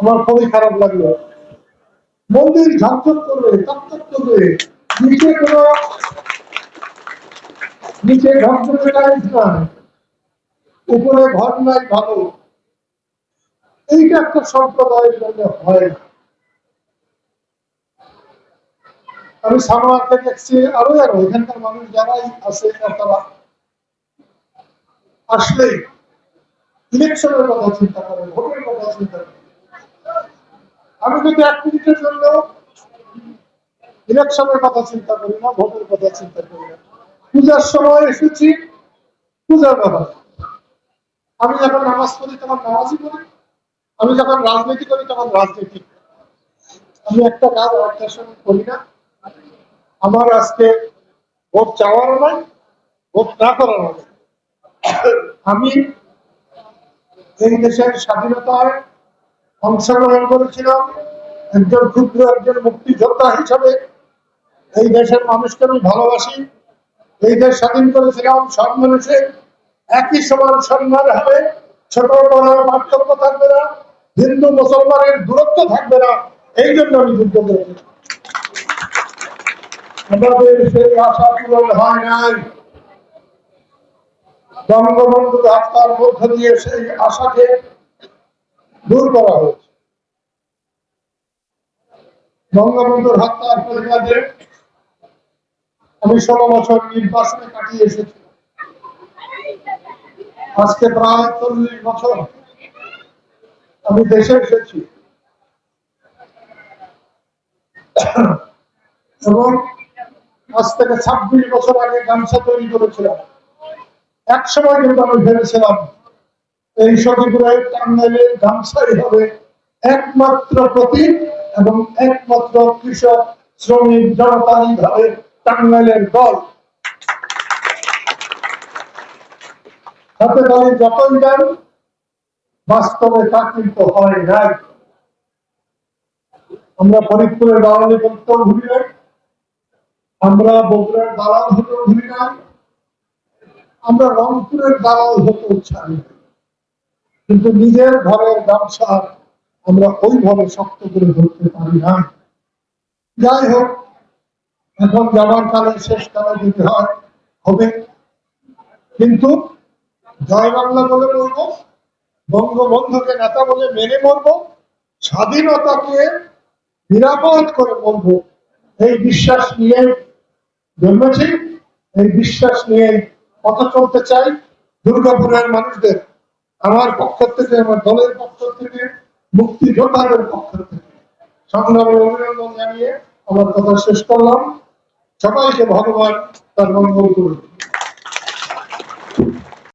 আমার খুবই খারাপ লাগল। মন্দির ঝকঝক করবে চকচক করবে, নিচে কোনো নিচে ঝকঝকে টাইলস নাই। উপরে ঘর নাই ভালো। এইটা একটা সম্প্রদায়ের জন্য হয় না। আমি সানোয়ারকে দেখছি আরও আরও, এখানকার মানুষ যারাই আছে তারা আসলেই ইলেকশনের কথা চিন্তা করে, ভোটের আমি কিন্তু এক মিনিটের জন্য ইলেকশনের কথা চিন্তা করি না, ভোটের কথা চিন্তা করি না, পূজার সময় এসেছি, পূজার ব্যাপার। আমি যখন নামাজ পড়ি তখন নামাজই করি আমি যখন রাজনীতি করি তখন রাজনীতি আমি একটা কাজ সঙ্গে করি না। আমার আজকে ভোট চাওয়ারও নয় ভোট না করারও নয় আমি এই দেশের স্বাধীনতায় অংশগ্রহণ করেছিলাম। একজন ক্ষুদ্র, একজন মুক্তিযোদ্ধা হিসাবে এই দেশের মানুষকে আমি ভালোবাসি। এই দেশ স্বাধীন করেছিলাম সব মানুষের একই সমান সম্মান হবে, ছোট বড় পার্থক্য থাকবে না, হিন্দু, মুসলমানের দূরত্ব থাকবে না। এই জন্য আমি যুদ্ধ করেছি আমাদের সেই আশা পূরণ হয় নাই। বঙ্গবন্ধু হত্যার মধ্য দিয়ে সেই আশাকে দূর করা হয়েছে। বঙ্গবন্ধুর হত্যার প্রতিবাদে আমি ষোলো বছর নির্বাচনে কাটিয়ে এসেছি। আজকে প্রায় চল্লিশ বছর আমি দেশে এসেছি। এবং আজ থেকে ছাব্বিশ বছর আগে গামছা তৈরি করেছিলাম। এক সময় কিন্তু আমি ভেবেছিলাম এই সতীপুরের টাঙ্গাইলে গামছাই হবে একমাত্র প্রতীক এবং একমাত্র কৃষক, শ্রমিক জনতাই ভাবে টাঙ্গাইলের দল হাতে তালি যতই দেন, বাস্তবে তা কিন্তু হয় নাই আমরা ফরিদপুরের দালালি করতেও ভুলি নাই, আমরা বগুড়ার দালাল হতেও ঘুরি নাই, আমরা রংপুরের দালাল হতেও ছাড়ি নাই। কিন্তু নিজের ঘরের ব্যবসা আমরা ওইভাবে শক্ত করে ধরতে পারি না। যাই হোক, এখন যাবার কালে, শেষ কালে দিতে হয়, হবে। কিন্তু জয় বাংলা বলে বলব, বঙ্গবন্ধুকে নেতা বলে মেনে মরবো স্বাধীনতাকে নিরাপদ করে বলব। এই বিশ্বাস নিয়ে জন্মেছি, এই বিশ্বাস নিয়ে কথা চলতে চাই দুর্গাপুরের মানুষদের। আমার পক্ষ থেকে, আমার দলের পক্ষ থেকে মুক্তিযোদ্ধাদের পক্ষ থেকে। সংগ্রামের অভিনন্দন জানিয়ে আমার কথা শেষ করলাম। সবাইকে ভগবান তার মঙ্গল করুন